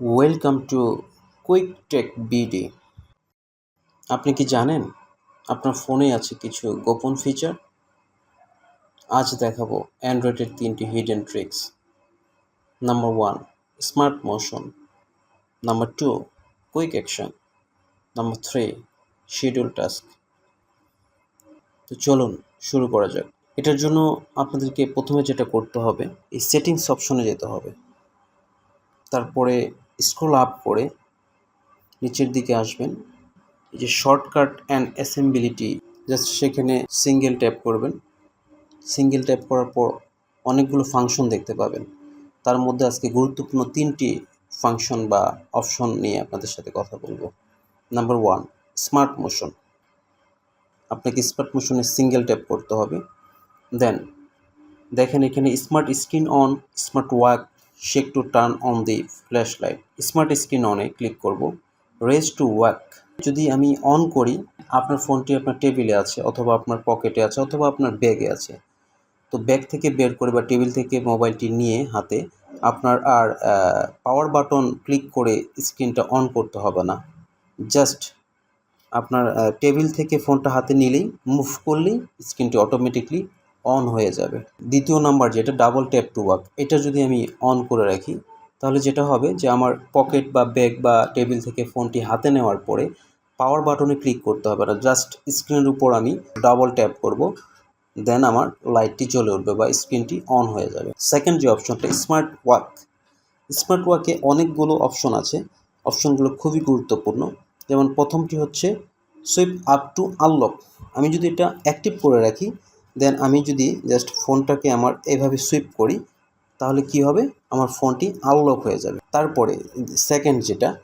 Welcome to quick tech BD আপনি কি জানেন? আপনার ফোনে আছে কিছু গোপন ফিচার আজ দেখাবো অ্যান্ড্রয়েডের তিনটি hidden tricks number one smart motion number two quick action number three schedule task তো চলুন, শুরু করা যাক। এটার জন্য আপনাদেরকে প্রথমে যেটা করতে হবে, এই সেটিংস অপশনে যেতে হবে। তারপরে স্ক্রল আপ করে নিচের দিকে আসবেন। যে শর্টকাট অ্যান্ড অ্যাসেম্বিলিটি জাস্ট সেখানে সিঙ্গেল ট্যাপ করবেন। সিঙ্গেল ট্যাপ করার পর অনেকগুলো ফাংশন দেখতে পাবেন। তার মধ্যে আজকে গুরুত্বপূর্ণ তিনটি ফাংশন বা অপশন নিয়ে আপনাদের সাথে কথা বলব। নাম্বার ওয়ান স্মার্ট মোশন আপনাকে স্মার্ট মোশনে সিঙ্গেল ট্যাপ করতে হবে। দেন দেখেন এখানে smart screen on smart wake shake to turn on the flash light smart screen অনে ক্লিক করব। রেজ টু ওয়াক যদি আমি অন করি, আপনার ফোনটি আপনার টেবিলে আছে অথবা আপনার পকেটে আছে অথবা আপনার ব্যাগে আছে। তো ব্যাগ থেকে বের করে বা টেবিল থেকে মোবাইলটি নিয়ে হাতে আপনার আর পাওয়ার বাটন ক্লিক করে স্ক্রিনটা অন করতে হবে না। জাস্ট আপনার টেবিল থেকে ফোনটা হাতে নিলেই মুভ করলেই স্ক্রিনটি অটোমেটিকলি অন হয়ে যাবে। দ্বিতীয় নাম্বার যেটা ডাবল ট্যাপ টু ওয়াক এটা যদি আমি অন করে রাখি, তাহলে যেটা হবে যে আমার পকেট বা ব্যাগ বা টেবিল থেকে ফোনটি হাতে নেওয়ার পরে পাওয়ার বাটনে ক্লিক করতে হবে না। জাস্ট স্ক্রিনের উপর আমি ডাবল ট্যাপ করব দেন আমার লাইটটি জ্বলে উঠবে বা স্ক্রিনটি অন হয়ে যাবে। সেকেন্ড যে অপশনটা স্মার্ট ওয়াক স্মার্ট ওয়াকে অনেকগুলো অপশন আছে। অপশনগুলো খুবই গুরুত্বপূর্ণ। যেমন প্রথমটি হচ্ছে সুইপ আপ টু আনলক আমি যদি এটা অ্যাক্টিভ করে রাখি দেন আমি যদি জাস্ট ফোনটাকে আমার এভাবে সুইপ করি, তাহলে কি হবে? আমার ফোনটি আনলক হয়ে যাবে। তারপরে সেকেন্ড যেটা,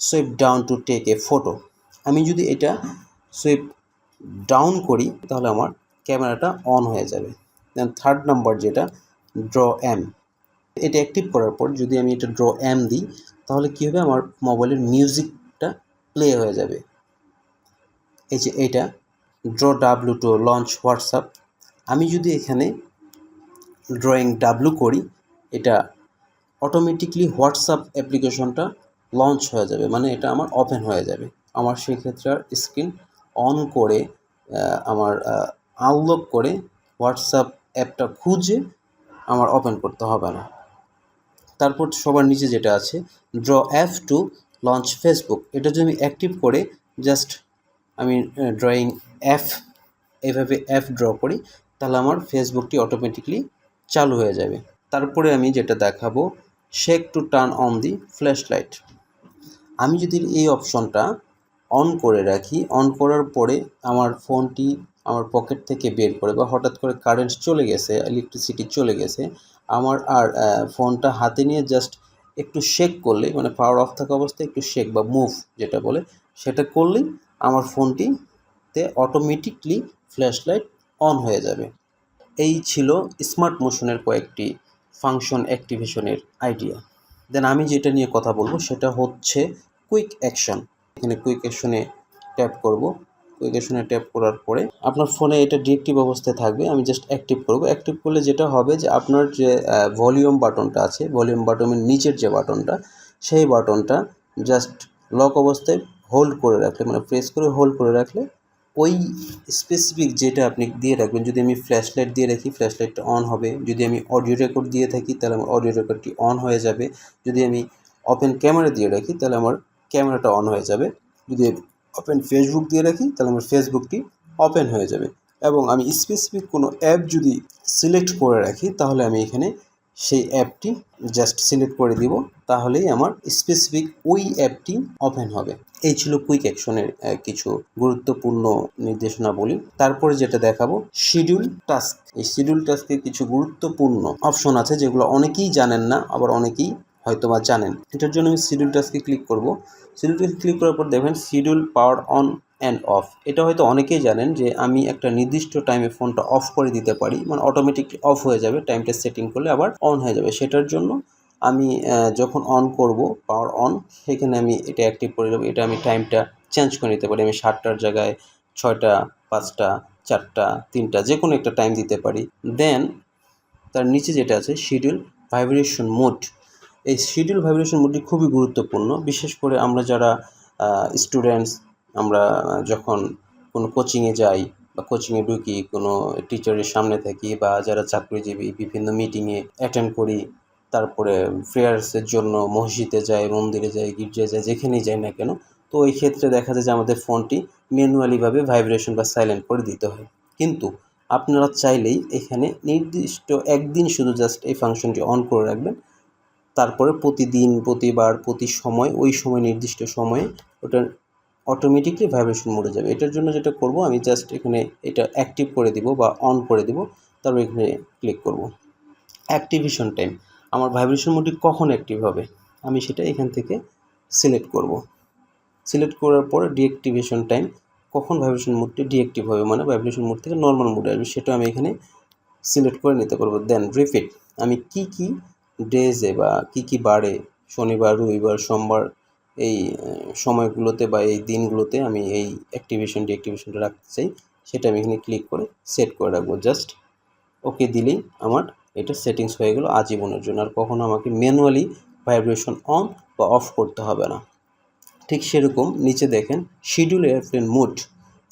swipe down to take a photo. আমি যদি এটা সুইপ ডাউন করি, তাহলে আমার ক্যামেরাটা অন হয়ে যাবে। দেন থার্ড নাম্বার যেটা, ড্র এম। এটা অ্যাক্টিভ করার পর যদি আমি এটা ড্র এম দিই, তাহলে কী হবে? আমার মোবাইলের মিউজিকটা প্লে হয়ে যাবে। এই যে এটা, draw W to launch WhatsApp. আমি যদি এখানে ড্রয়িং ডাব্লু করি, এটা অটোমেটিকলি হোয়াটসঅ্যাপ অ্যাপ্লিকেশনটা লঞ্চ হয়ে যাবে মানে এটা আমার ওপেন হয়ে যাবে। আমার সেক্ষেত্রে আর স্ক্রিন অন করে আমার আনলক করে হোয়াটসঅ্যাপ অ্যাপটা খুঁজে আমার ওপেন করতে হবে না। তারপর সবার নিচে যেটা আছে draw app to launch Facebook এটা যদি আমি অ্যাক্টিভ করে জাস্ট আমি ড্রয়িং অ্যাপ এভাবে অ্যাপ ড্র করি তাহলে আমার ফেসবুকটি অটোমেটিকলি চালু হয়ে যাবে। তারপরে আমি যেটা দেখাবো shake to turn on the flash light আমি যদি এই অপশনটা অন করে রাখি অন করার পরে আমার ফোনটি আমার পকেট থেকে বের করে বা হঠাৎ করে কারেন্ট চলে গেছে ইলেকট্রিসিটি চলে গেছে, আমার আর ফোনটা হাতে নিয়ে জাস্ট একটু শেক করলে মানে পাওয়ার অফ থাকা অবস্থায় একটু শেক বা মুভ যেটা বলে, সেটা করলেই আমার ফোনটিতে অটোমেটিকলি ফ্ল্যাশ লাইট অন হয়ে যাবে। এই ছিল স্মার্ট মোশনের কয়েকটি ফাংশন অ্যাক্টিভেশনের আইডিয়া। দেন আমি যেটা নিয়ে কথা বলব সেটা হচ্ছে কুইক অ্যাকশন। এখানে কুইক অ্যাকশনে ট্যাপ করব। কুইক অ্যাকশনে ট্যাপ করার পরে আপনার ফোনে এটা ডিএক্টিভ অবস্থায় থাকবে। আমি জাস্ট অ্যাক্টিভ করব। অ্যাক্টিভ করলে যেটা হবে যে আপনার যে ভলিউম বাটনটা আছে, ভলিউম বাটনের নিচের যে বাটনটা, সেই বাটনটা জাস্ট লক অবস্থায় হোল্ড করে রাখলে মানে প্রেস করে হোল্ড করে রাখলে ওই স্পেসিফিক যেটা আপনি দিয়ে রাখবেন, যদি আমি ফ্ল্যাশ লাইট দিয়ে রাখি ফ্ল্যাশ লাইটটা অন হবে। যদি আমি অডিও রেকর্ড দিয়ে থাকি, তাহলে আমার অডিও রেকর্ডটি অন হয়ে যাবে। যদি আমি ওপেন ক্যামেরা দিয়ে রাখি, তাহলে আমার ক্যামেরাটা অন হয়ে যাবে। যদি ওপেন ফেসবুক দিয়ে রাখি, তাহলে আমার ফেসবুকটি ওপেন হয়ে যাবে। এবং আমি স্পেসিফিক কোনো অ্যাপ যদি সিলেক্ট করে রাখি, তাহলে আমি এখানে সেই অ্যাপটি জাস্ট সিলেক্ট করে দিব, তাহলেই আমার স্পেসিফিক ওই অ্যাপটি ওপেন হবে। এই ছিল কুইক অ্যাকশনের কিছু গুরুত্বপূর্ণ নির্দেশনা বলি তারপরে যেটা দেখাবো শিডিউল টাস্ক এই শিডিউল টাস্কের কিছু গুরুত্বপূর্ণ অপশন আছে, যেগুলো অনেকেই জানেন না, আবার অনেকেই হয়তো বা জানেন। এটার জন্য আমি শিডিউল টাস্কে ক্লিক করব। শিডিউল টাস্কে ক্লিক করার পর দেখবেন schedule power on and off এটা হয়তো অনেকেই জানেন যে আমি একটা নির্দিষ্ট টাইমে ফোনটা অফ করে দিতে পারি মানে অটোমেটিকলি অফ হয়ে যাবে টাইমটা সেটিং করলে আবার অন হয়ে যাবে। সেটার জন্য আমি যখন অন করব পাওয়ার অন সেখানে আমি এটা অ্যাক্টিভ করে দেবো। এটা আমি টাইমটা চেঞ্জ করে নিতে পারি। আমি সাতটার জায়গায় ছয়টা, পাঁচটা, চারটা, তিনটা যে কোনো একটা টাইম দিতে পারি। দেন তার নিচে যেটা আছে শিডিউল ভাইব্রেশন মোড এই শিডিউল ভাইব্রেশন মোডটি খুবই গুরুত্বপূর্ণ। বিশেষ করে আমরা যারা স্টুডেন্টস আমরা যখন কোনো কোচিংয়ে যাই বা কোচিংয়ে ঢুকি, কোনো টিচারের সামনে থাকি বা যারা চাকরিজীবী বিভিন্ন মিটিংয়ে অ্যাটেন্ড করি, তারপরে প্রেয়ার্সের জন্য মসজিদে যাই, মন্দিরে যাই, গির্জায় যাই, যেখানেই যাই না কেন, তো ওই ক্ষেত্রে দেখা যায় যে আমাদের ফোনটি ম্যানুয়ালিভাবে ভাইব্রেশন বা সাইলেন্ট করে দিতে হয়। কিন্তু আপনারা চাইলেই এখানে নির্দিষ্ট একদিন শুধু জাস্ট এই ফাংশনটি অন করে রাখবেন। তারপরে প্রতিদিন, প্রতিবার, প্রতি সময়, ওই সময় নির্দিষ্ট সময়ে ওটা অটোমেটিকলি ভাইব্রেশন মোডে যাবে। এটার জন্য যেটা করব, আমি জাস্ট এখানে এটা অ্যাক্টিভ করে দিব বা অন করে দিব, তারপর এখানে ক্লিক করব। অ্যাক্টিভেশন টাইম আমার ভাইব্রেশন মোডটি কখন অ্যাক্টিভ হবে? আমি সেটা এখান থেকে সিলেক্ট করব। সিলেক্ট করার পরে ডিঅ্যাক্টিভেশন টাইম কখন ভাইব্রেশন মোডটি ডিঅ্যাক্টিভ হবে? মানে ভাইব্রেশন মোড থেকে নর্মাল মোডে আসবে। সেটা আমি এখানে সিলেক্ট করে নিতে পারব। দেন রিপিট আমি কি কি ডেজে বা কি কি বারে, শনিবার, রবিবার, সোমবার এই সময়গুলোতে বা এই দিনগুলোতে আমি এই অ্যাক্টিভেশন ডিঅ্যাক্টিভেশনটা রাখতে চাই। সেটা আমি এখানে ক্লিক করে সেট করে রাখব। জাস্ট ওকে দিলেই আমার এটা সেটিংস হয়ে গেল আজীবনের জন্য। আর কখনো আমাকে ম্যানুয়ালি ভাইব্রেশন অন বা অফ করতে হবে না। ঠিক সেরকম নিচে দেখেন শিডিউল এয়ারপ্লেন মোড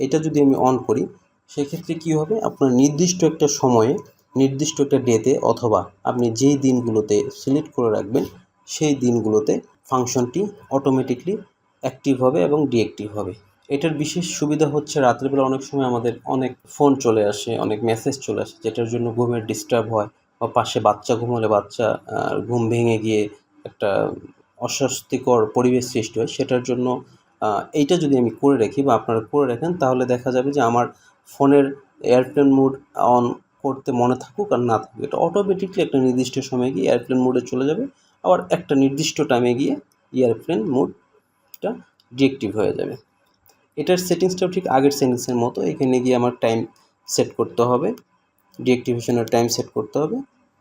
এটা যদি আমি অন করি, সেক্ষেত্রে কী হবে? আপনার নির্দিষ্ট একটা সময়ে, নির্দিষ্ট একটা ডেতে অথবা আপনি যেই দিনগুলোতে সিলেক্ট করে রাখবেন, সেই দিনগুলোতে ফাংশনটি অটোমেটিকলি অ্যাক্টিভ হবে এবং ডিঅ্যাক্টিভ হবে। এটার বিশেষ সুবিধা হচ্ছে রাত্রেবেলা অনেক সময় আমাদের অনেক ফোন চলে আসে, অনেক মেসেজ চলে আসে, যেটার জন্য ঘুমের ডিস্টার্ব হয় বা পাশে বাচ্চা ঘুমালে বাচ্চা ঘুম ভেঙে গিয়ে একটা অস্বস্তিকর পরিবেশ সৃষ্টি হয়, সেটার জন্য এইটা যদি আমি করে রাখি বা আপনারা করে রাখেন, তাহলে দেখা যাবে যে আমার ফোনের এয়ারপ্লেন মোড অন করতে মনে থাকুক আর না থাকুক। এটা অটোমেটিকলি একটা নির্দিষ্ট সময়ে গিয়ে এয়ারপ্লেন মোডে চলে যাবে আবার একটা নির্দিষ্ট টাইমে গিয়ে এয়ারপ্লেন মোডটা ডিএক্টিভ হয়ে যাবে। এটার সেটিংসটাও ঠিক আগের সেটিংসের মতো। এখানে গিয়ে আমার টাইম সেট করতে হবে। ডিএক্টিভেশনের টাইম সেট করতে হবে।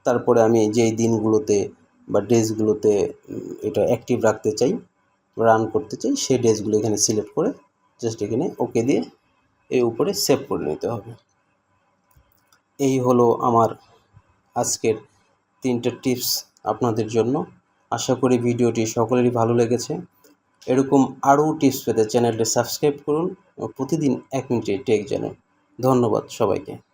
তারপরে আমি যেই দিনগুলোতে বা ডেজগুলোতে এটা অ্যাক্টিভ রাখতে চাই রান করতে চাই, সেই ডেজগুলো এখানে সিলেক্ট করে জাস্ট এখানে ওকে দিয়ে এই উপরে সেভ করে নিতে হবে। এই হলো আমার আজকের তিনটে টিপস আপনাদের জন্য। আশা করি ভিডিওটি সকলেরই ভালো লেগেছে। এরকম আরও টিপস পেতে চ্যানেলটি সাবস্ক্রাইব করুন। প্রতিদিন এক মিনিটে টেক জানুন ধন্যবাদ সবাইকে।